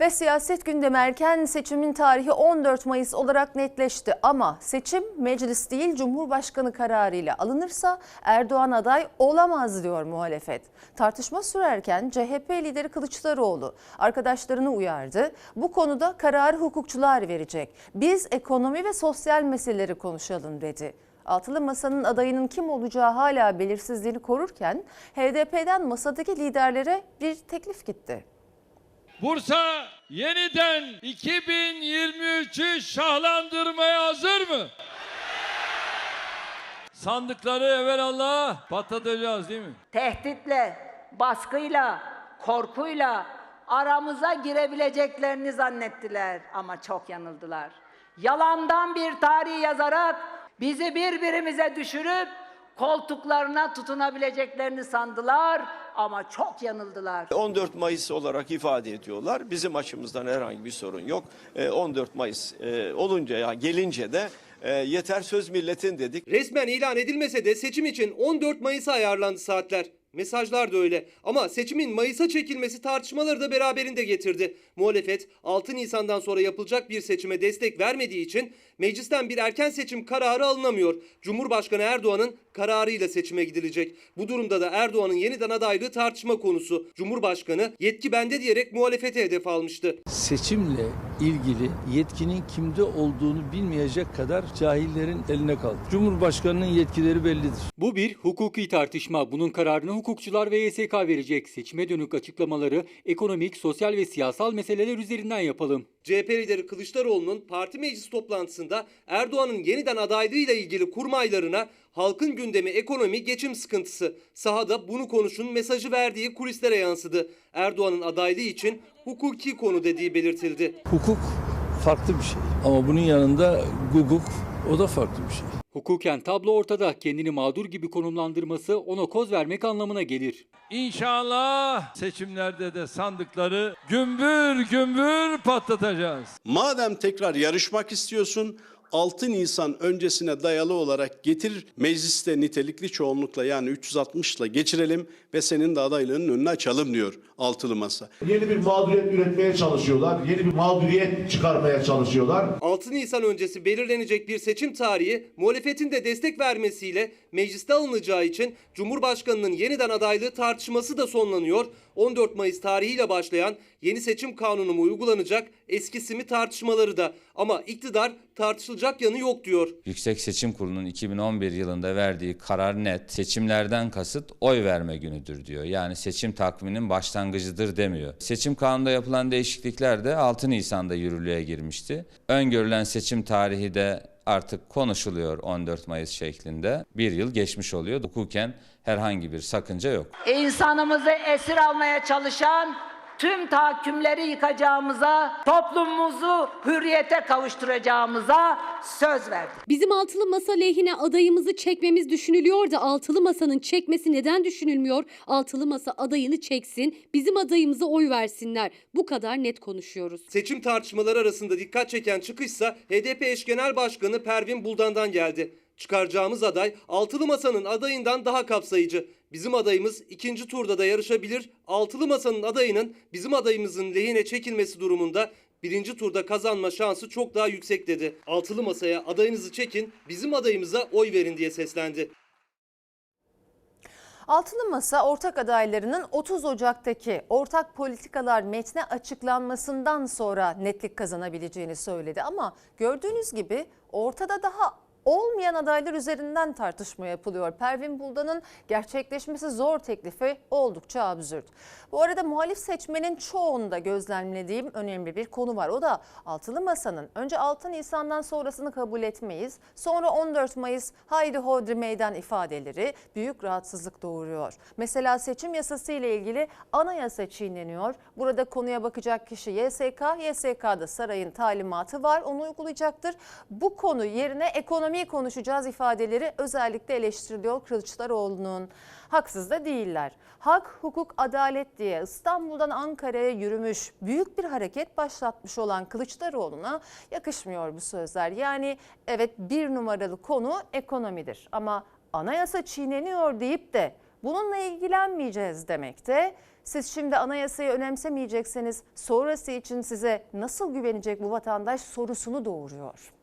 Ve siyaset gündemi erken seçimin tarihi 14 Mayıs olarak netleşti. Ama seçim meclis değil Cumhurbaşkanı kararıyla alınırsa Erdoğan aday olamaz diyor muhalefet. Tartışma sürerken CHP lideri Kılıçdaroğlu arkadaşlarını uyardı. Bu konuda kararı hukukçular verecek. Biz ekonomi ve sosyal meseleleri konuşalım dedi. Altılı Masa'nın adayının kim olacağı hala belirsizliğini korurken HDP'den masadaki liderlere bir teklif gitti. Bursa yeniden 2023'ü şahlandırmaya hazır mı? Sandıkları evvelallah patlatacağız değil mi? tehditle, baskıyla, korkuyla aramıza girebileceklerini zannettiler ama çok yanıldılar. Yalandan bir tarih yazarak bizi birbirimize düşürüp koltuklarına tutunabileceklerini sandılar ama çok yanıldılar. 14 Mayıs olarak ifade ediyorlar. Bizim açımızdan herhangi bir sorun yok. Ee, 14 Mayıs e, olunca ya gelince de e, yeter söz milletin dedik. Resmen ilan edilmese de seçim için 14 Mayıs'a ayarlandı saatler. Mesajlar da öyle. Ama seçimin Mayıs'a çekilmesi tartışmaları da beraberinde getirdi. Muhalefet 6 Nisan'dan sonra yapılacak bir seçime destek vermediği için meclisten bir erken seçim kararı alınamıyor. Cumhurbaşkanı Erdoğan'ın kararıyla seçime gidilecek. Bu durumda da Erdoğan'ın yeniden adaylığı tartışma konusu. Cumhurbaşkanı yetki bende diyerek muhalefete hedef almıştı. seçimle ilgili yetkinin kimde olduğunu bilmeyecek kadar cahillerin eline kaldı. Cumhurbaşkanının yetkileri bellidir. Bu bir hukuki tartışma. Bunun kararını hukukçular ve YSK verecek. Seçime dönük açıklamaları ekonomik, sosyal ve siyasal meseleler üzerinden yapalım. CHP lideri Kılıçdaroğlu'nun parti meclis toplantısında Erdoğan'ın yeniden adaylığıyla ilgili kurmaylarına halkın gündemi ekonomi geçim sıkıntısı. Sahada bunu konuşun mesajı verdiği kulislere yansıdı. Erdoğan'ın adaylığı için hukuki konu dediği belirtildi. Hukuk farklı bir şey ama bunun yanında guguk o da farklı bir şey. Hukuken tablo ortada. Kendini mağdur gibi konumlandırması ona koz vermek anlamına gelir. İnşallah seçimlerde de sandıkları gümbür gümbür patlatacağız. Madem tekrar yarışmak istiyorsun 6 Nisan öncesine dayalı olarak getir mecliste nitelikli çoğunlukla yani 360 ile geçirelim ve senin de adaylığının önünü açalım diyor altılı masa. Yeni bir mağduriyet üretmeye çalışıyorlar. Yeni bir mağduriyet çıkarmaya çalışıyorlar. 6 Nisan öncesi belirlenecek bir seçim tarihi muhalefetin de destek vermesiyle mecliste alınacağı için Cumhurbaşkanı'nın yeniden adaylığı tartışması da sonlanıyor. 14 Mayıs tarihiyle başlayan yeni seçim kanunu mu uygulanacak eskisi mi tartışmaları da ama iktidar tartışılacak yanı yok diyor. Yüksek Seçim Kurulu'nun 2011 yılında verdiği karar net. Seçimlerden kasıt oy verme günüdür diyor. Yani seçim takviminin başlangıcıdır demiyor. Seçim kanununda yapılan değişiklikler de 6 Nisan'da yürürlüğe girmişti. Öngörülen seçim tarihi de artık konuşuluyor 14 Mayıs şeklinde. Bir yıl geçmiş oluyor. Hukuken herhangi bir sakınca yok. İnsanımızı esir almaya çalışan tüm tahakkümleri yıkacağımıza, toplumumuzu hürriyete kavuşturacağımıza söz verdik. Bizim altılı masa lehine adayımızı çekmemiz düşünülüyor da altılı masanın çekmesi neden düşünülmüyor? Altılı masa adayını çeksin, bizim adayımıza oy versinler. Bu kadar net konuşuyoruz. Seçim tartışmaları arasında dikkat çeken çıkışsa HDP eş genel başkanı Pervin Buldan'dan geldi. Çıkaracağımız aday altılı masanın adayından daha kapsayıcı. Bizim adayımız ikinci turda da yarışabilir. Altılı masanın adayının bizim adayımızın lehine çekilmesi durumunda birinci turda kazanma şansı çok daha yüksek dedi. Altılı masaya adayınızı çekin, bizim adayımıza oy verin diye seslendi. Altılı Masa ortak adaylarının 30 Ocak'taki ortak politikalar metni açıklanmasından sonra netlik kazanabileceğini söyledi. Ama gördüğünüz gibi ortada daha olmayan adaylar üzerinden tartışma yapılıyor. Pervin Buldan'ın gerçekleşmesi zor teklifi oldukça absürt. Bu arada muhalif seçmenin çoğunda gözlemlediğim önemli bir konu var. O da Altılı Masa'nın önce 6 Nisan'dan sonrasını kabul etmeyiz. Sonra 14 Mayıs haydi hodri meydan ifadeleri büyük rahatsızlık doğuruyor. Mesela seçim yasası ile ilgili anayasa çiğneniyor. Burada konuya bakacak kişi YSK. YSK'da sarayın talimatı var onu uygulayacaktır. Bu konu yerine ekonomiyi konuşacağız ifadeleri özellikle eleştiriliyor Kılıçdaroğlu'nun. Haksız da değiller. Hak, hukuk, adalet diye İstanbul'dan Ankara'ya yürümüş, büyük bir hareket başlatmış olan Kılıçdaroğlu'na yakışmıyor bu sözler. Yani evet bir numaralı konu ekonomidir ama anayasa çiğneniyor deyip de bununla ilgilenmeyeceğiz demek de Siz şimdi anayasayı önemsemeyecekseniz sonrası için size nasıl güvenecek bu vatandaş sorusunu doğuruyor.